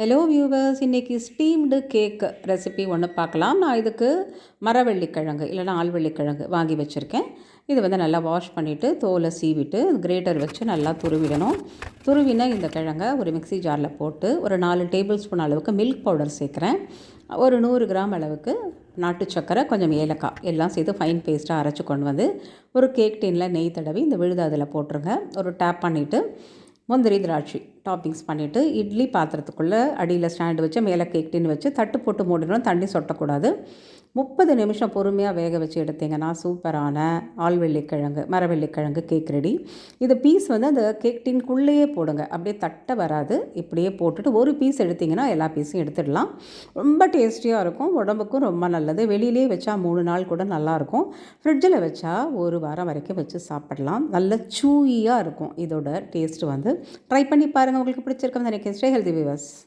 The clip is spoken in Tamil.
ஹலோ வியூவர்ஸ் இன்றைக்கி ஸ்டீம்டு கேக் ரெசிபி ஒன்று பார்க்கலாம். நான் இதுக்கு மரவள்ளிக்கிழங்கு இல்லைனா ஆழ்வள்ளிக்கிழங்கு வாங்கி வச்சுருக்கேன். இது வந்து நல்லா வாஷ் பண்ணிவிட்டு தோலை சீவிட்டு கிரேட்டர் வச்சு நல்லா துருவிடணும். துருவின இந்த கிழங்கை ஒரு மிக்சி ஜாரில் போட்டு ஒரு நாலு டேபிள் ஸ்பூன் அளவுக்கு மில்க் பவுடர் சேர்க்குறேன். ஒரு நூறு கிராம் அளவுக்கு நாட்டு சக்கரை கொஞ்சம் ஏலக்காய் எல்லாம் சேர்த்து ஃபைன் பேஸ்ட்டாக அரைச்சி கொண்டு வந்து ஒரு கேக் டின்னில் நெய் தடவி இந்த விழுது அதில் போட்டுருங்க. ஒரு டேப் பண்ணிவிட்டு முந்திரி திராட்சை டாப்பிங்ஸ் பண்ணிவிட்டு இட்லி பாத்திரத்துக்குள்ளே அடியில் ஸ்டாண்டு வச்சு மேலே கேக் டின் வச்சு தட்டு போட்டு மூடணும் தண்ணி சொட்டக்கூடாது. முப்பது நிமிஷம் பொறுமையாக வேக வச்சு எடுத்திங்கன்னா சூப்பரான ஆழ்வெள்ளிக்கிழங்கு மரவெள்ளிக்கிழங்கு கேக் ரெடி இது பீஸ் வந்து அந்த கேக் டின்குள்ளேயே போடுங்க. அப்படியே தட்டை வராது. இப்படியே போட்டுட்டு ஒரு பீஸ் எடுத்திங்கன்னா எல்லா பீஸும் எடுத்துடலாம். ரொம்ப டேஸ்டியாக இருக்கும். உடம்புக்கும் ரொம்ப நல்லது. வெளியிலே வச்சா மூணு நாள் கூட நல்லாயிருக்கும் ஃப்ரிட்ஜில் வச்சா ஒரு வாரம் வரைக்கும் வச்சு சாப்பிடலாம். நல்ல சூயியாக இருக்கும். இதோட டேஸ்ட்டு வந்து. ட்ரை பண்ணி பாருங்கள் உங்களுக்கு பிடிச்சிருக்கோம் நினைக்கிறேன். Sri healthy viewers